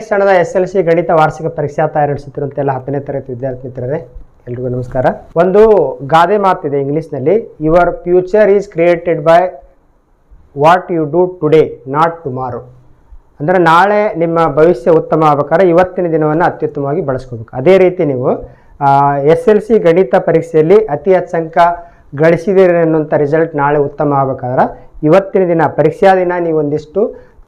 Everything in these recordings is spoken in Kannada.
ಕ್ಷಣದ ಎಸ್ ಎಲ್ ಸಿ ಗಣಿತ ವಾರ್ಷಿಕ ಪರೀಕ್ಷಾ ತಯಾರಿ ನಡೆಸುತ್ತಿರುವಂತೆಲ್ಲ ಹತ್ತನೇ ತರಗತಿ ವಿದ್ಯಾರ್ಥಿ ಮಿತ್ರರೇ, ಎಲ್ರಿಗೂ ನಮಸ್ಕಾರ. ಒಂದು ಗಾದೆ ಮಾತಿದೆ ಇಂಗ್ಲೀಷ್ನಲ್ಲಿ. Your future is created by what you do today not tomorrow ಅಂದರೆ ನಾಳೆ ನಿಮ್ಮ ಭವಿಷ್ಯ ಉತ್ತಮ ಆಗ್ಬೇಕಾದ್ರೆ ಇವತ್ತಿನ ದಿನವನ್ನು ಅತ್ಯುತ್ತಮವಾಗಿ ಬಳಸ್ಕೋಬೇಕು. ಅದೇ ರೀತಿ ನೀವು ಎಸ್ ಎಲ್ ಸಿ ಗಣಿತ ಪರೀಕ್ಷೆಯಲ್ಲಿ ಅತಿ ಹೆಚ್ಚು ಅಂಕ ಗಳಿಸಿದಿರಿ ಅನ್ನುವಂಥ ರಿಸಲ್ಟ್ ನಾಳೆ ಉತ್ತಮ ಆಗಬೇಕಾದ್ರೆ ಇವತ್ತಿನ ದಿನ ಪರೀಕ್ಷಾ ದಿನ ನೀವು ಒಂದಿಷ್ಟು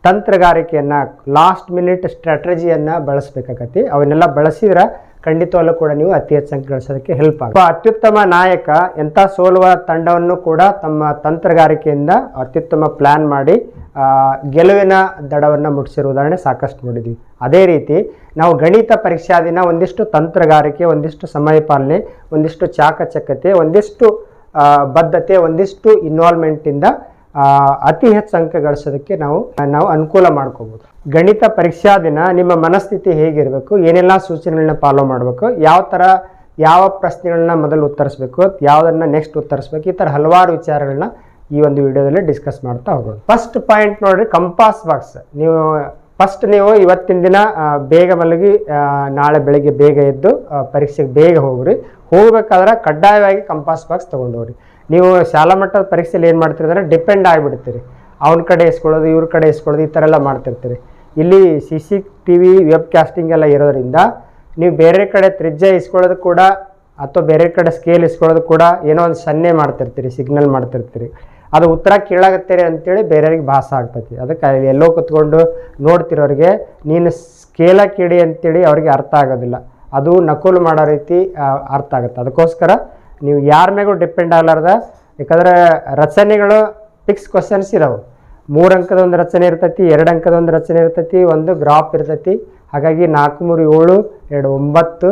ತಂತ್ರಗಾರಿಕೆಯನ್ನು ಲಾಸ್ಟ್ ಮಿನಿಟ್ ಸ್ಟ್ರಾಟಜಿಯನ್ನು ಬಳಸಬೇಕಾಗತ್ತೆ. ಅವನ್ನೆಲ್ಲ ಬಳಸಿದ್ರೆ ಖಂಡಿತವಲ್ಲೂ ಕೂಡ ನೀವು ಅತಿ ಹೆಚ್ಚು ಅಂಕ ಗಳಿಸೋದಕ್ಕೆ ಹೆಲ್ಪ್ ಆಗುತ್ತೆ. ಅತ್ಯುತ್ತಮ ನಾಯಕ ಎಂಥ ಸೋಲುವ ತಂಡವನ್ನು ಕೂಡ ತಮ್ಮ ತಂತ್ರಗಾರಿಕೆಯಿಂದ ಅತ್ಯುತ್ತಮ ಪ್ಲ್ಯಾನ್ ಮಾಡಿ ಗೆಲುವಿನ ದಡವನ್ನು ಮುಟ್ಟಿಸಿರೋ ಉದಾಹರಣೆ ಸಾಕಷ್ಟು ನೋಡಿದ್ವಿ. ಅದೇ ರೀತಿ ನಾವು ಗಣಿತ ಪರೀಕ್ಷಾ ದಿನ ಒಂದಿಷ್ಟು ತಂತ್ರಗಾರಿಕೆ, ಒಂದಿಷ್ಟು ಸಮಯ ಪಾಲನೆ, ಒಂದಿಷ್ಟು ಚಾಕಚಕ್ಯತೆ, ಒಂದಿಷ್ಟು ಬದ್ಧತೆ, ಒಂದಿಷ್ಟು ಇನ್ವಾಲ್ವ್ಮೆಂಟಿಂದ ಅತಿ ಹೆಚ್ಚು ಅಂಕ ಗಳಿಸೋದಕ್ಕೆ ನಾವು ನಾವು ಅನುಕೂಲ ಮಾಡ್ಕೋಬೋದು. ಗಣಿತ ಪರೀಕ್ಷಾ ದಿನ ನಿಮ್ಮ ಮನಸ್ಥಿತಿ ಹೇಗಿರಬೇಕು, ಏನೆಲ್ಲ ಸೂಚನೆಗಳನ್ನ ಫಾಲೋ ಮಾಡಬೇಕು, ಯಾವ ಥರ ಯಾವ ಪ್ರಶ್ನೆಗಳನ್ನ ಮೊದಲು ಉತ್ತರಿಸಬೇಕು, ಯಾವುದನ್ನು ನೆಕ್ಸ್ಟ್ ಉತ್ತರಿಸ್ಬೇಕು, ಈ ಥರ ಹಲವಾರು ವಿಚಾರಗಳನ್ನ ಈ ಒಂದು ವಿಡಿಯೋದಲ್ಲಿ ಡಿಸ್ಕಸ್ ಮಾಡ್ತಾ ಹೋಗೋಣ ಫಸ್ಟ್ ಪಾಯಿಂಟ್ ನೋಡ್ರಿ ಕಂಪಾಸ್ ಬಾಕ್ಸ್ ನೀವು ಫಸ್ಟ್ ನೀವು ಇವತ್ತಿನ ದಿನ ಬೇಗ ಮಲಗಿ ನಾಳೆ ಬೆಳಿಗ್ಗೆ ಬೇಗ ಎದ್ದು ಪರೀಕ್ಷೆಗೆ ಬೇಗ ಹೋಗ್ರಿ. ಹೋಗ್ಬೇಕಾದ್ರೆ ಕಡ್ಡಾಯವಾಗಿ ಕಂಪಾಸ್ ಬಾಕ್ಸ್ ತೊಗೊಂಡೋಗ್ರಿ ನೀವು ಶಾಲಾ ಮಟ್ಟದ ಪರೀಕ್ಷೆಯಲ್ಲಿ ಏನು ಮಾಡ್ತೀರಿ ಅಂದರೆ ಡಿಪೆಂಡ್ ಆಗಿಬಿಡ್ತೀರಿ. ಅವನ ಕಡೆ ಇಸ್ಕೊಳ್ಳೋದು, ಇವ್ರ ಕಡೆ ಇಸ್ಕೊಳ್ಳೋದು, ಈ ಥರ ಎಲ್ಲ ಮಾಡ್ತಿರ್ತೀರಿ. ಇಲ್ಲಿ C C T V webcasting ಎಲ್ಲ ಇರೋದ್ರಿಂದ ನೀವು ಬೇರೆ ಕಡೆ ತ್ರಿಜ್ಯ ಇಸ್ಕೊಳ್ಳೋದು ಕೂಡ ಅಥವಾ ಬೇರೆ ಕಡೆ ಸ್ಕೇಲ್ ಇಸ್ಕೊಳ್ಳೋದು ಕೂಡ ಏನೋ ಒಂದು ಸನ್ನೆ ಮಾಡ್ತಿರ್ತೀರಿ ಸಿಗ್ನಲ್ ಮಾಡ್ತಿರ್ತೀರಿ. ಅದು ಉತ್ತರ ಕೇಳಾಗತ್ತೀರಿ ಅಂತೇಳಿ ಬೇರೆಯವ್ರಿಗೆ ಭಾಸ ಆಗ್ತೈತಿ. ಅದಕ್ಕೆ ಎಲ್ಲೋ ಕುತ್ಕೊಂಡು ನೋಡ್ತಿರೋರಿಗೆ ನೀನು ಸ್ಕೇಲ ಕೇಳಿ ಅಂತೇಳಿ ಅವ್ರಿಗೆ ಅರ್ಥ ಆಗೋದಿಲ್ಲ. ಅದು ನಕಲು ಮಾಡೋ ರೀತಿ ಅರ್ಥ ಆಗುತ್ತೆ. ಅದಕ್ಕೋಸ್ಕರ ನೀವು ಯಾರ ಮೇಗೂ ಡಿಪೆಂಡ್ ಆಗಲಾರ್ದ? ಯಾಕಂದ್ರೆ ರಚನೆಗಳು ಫಿಕ್ಸ್ ಕ್ವಶನ್ಸ್ ಇದಾವೆ. ಮೂರು ಅಂಕದ ಒಂದು ರಚನೆ ಇರ್ತೈತಿ, ಎರಡು ಅಂಕದ ಒಂದು ರಚನೆ ಇರ್ತೈತಿ, ಒಂದು ಗ್ರಾಫ್ ಇರ್ತೈತಿ. ಹಾಗಾಗಿ ನಾಲ್ಕು, ಮೂರು, ಏಳು, ಎರಡು, ಒಂಬತ್ತು,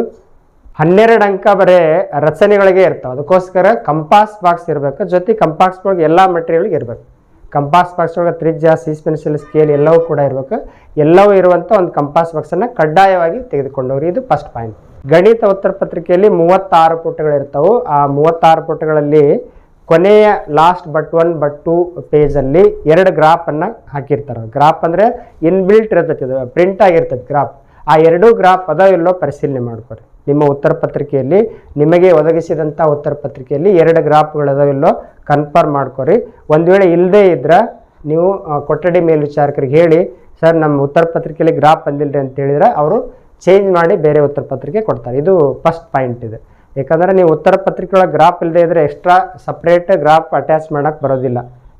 ಹನ್ನೆರಡು ಅಂಕ ಬರೇ ರಚನೆಗಳಿಗೆ ಇರ್ತಾವೆ. ಅದಕ್ಕೋಸ್ಕರ ಕಂಪಾಸ್ ಬಾಕ್ಸ್ ಇರಬೇಕು. ಜೊತೆ ಕಂಪಾಸ್ ಒಳಗೆ ಎಲ್ಲ ಮೆಟೀರಿಯಲ್ಗೆ ಇರಬೇಕು. ಕಂಪಾಸ್ ಬಾಕ್ಸ್ ಒಳಗೆ ತ್ರಿಜ್ಯ ಸೀಸ್ ಪೆನ್ಸಿಲ್ ಸ್ಕೇಲ್ ಎಲ್ಲವೂ ಕೂಡ ಇರಬೇಕು. ಎಲ್ಲವೂ ಇರುವಂಥ ಒಂದು ಕಂಪಾಸ್ ಬಾಕ್ಸನ್ನು ಕಡ್ಡಾಯವಾಗಿ ತೆಗೆದುಕೊಂಡವ್ರಿ. ಇದು ಫಸ್ಟ್ ಪಾಯಿಂಟ್ ಗಣಿತ ಉತ್ತರ ಪತ್ರಿಕೆಯಲ್ಲಿ ಮೂವತ್ತಾರು ಪುಟಗಳಿರ್ತವೆ. ಆ ಮೂವತ್ತಾರು ಪುಟಗಳಲ್ಲಿ ಕೊನೆಯ last but one but two ಪೇಜಲ್ಲಿ ಎರಡು ಗ್ರಾಫನ್ನು ಹಾಕಿರ್ತಾರೆ. ಗ್ರಾಫ್ ಅಂದರೆ ಇನ್ಬಿಲ್ಟ್ ಇರ್ತೈತಿ ಅದು ಪ್ರಿಂಟ್ ಆಗಿರ್ತೈತಿ ಗ್ರಾಫ್ ಆ ಎರಡೂ ಗ್ರಾಫ್ ಅದ ಇಲ್ಲೋ ಪರಿಶೀಲನೆ ಮಾಡ್ಕೊರಿ. ನಿಮ್ಮ ಉತ್ತರ ಪತ್ರಿಕೆಯಲ್ಲಿ, ನಿಮಗೆ ಒದಗಿಸಿದಂಥ ಉತ್ತರ ಪತ್ರಿಕೆಯಲ್ಲಿ ಎರಡು ಗ್ರಾಫ್ಗಳದಾವಿಲ್ಲೋ ಕನ್ಫರ್ಮ್ ಮಾಡ್ಕೊರಿ. ಒಂದು ವೇಳೆ ಇಲ್ಲದೇ ಇದ್ರೆ ನೀವು ಕೊಠಡಿ ಮೇಲ್ವಿಚಾರಕರಿಗೆ ಹೇಳಿ, ಸರ್ ನಮ್ಮ ಉತ್ತರ ಪತ್ರಿಕೆಯಲ್ಲಿ ಗ್ರಾಫ್ ಬಂದಿಲ್ಲರಿ ಅಂತ ಹೇಳಿದ್ರೆ, ಅವರು ಚೇಂಜ್ ಮಾಡಿ ಬೇರೆ ಉತ್ತರ ಪತ್ರಿಕೆ ಕೊಡ್ತಾರೆ. ಇದು ಫಸ್ಟ್ ಪಾಯಿಂಟ್ ಇದೆ. ಯಾಕಂದರೆ ನೀವು ಉತ್ತರ ಪತ್ರಿಕೆ ಒಳಗೆ ಗ್ರಾಫ್ ಇಲ್ಲದೆ ಇದ್ದರೆ ಎಕ್ಸ್ಟ್ರಾ ಸಪ್ರೇಟ್ ಗ್ರಾಫ್ ಅಟ್ಯಾಚ್ ಮಾಡೋಕ್ಕೆ ಬರೋದಿಲ್ಲ.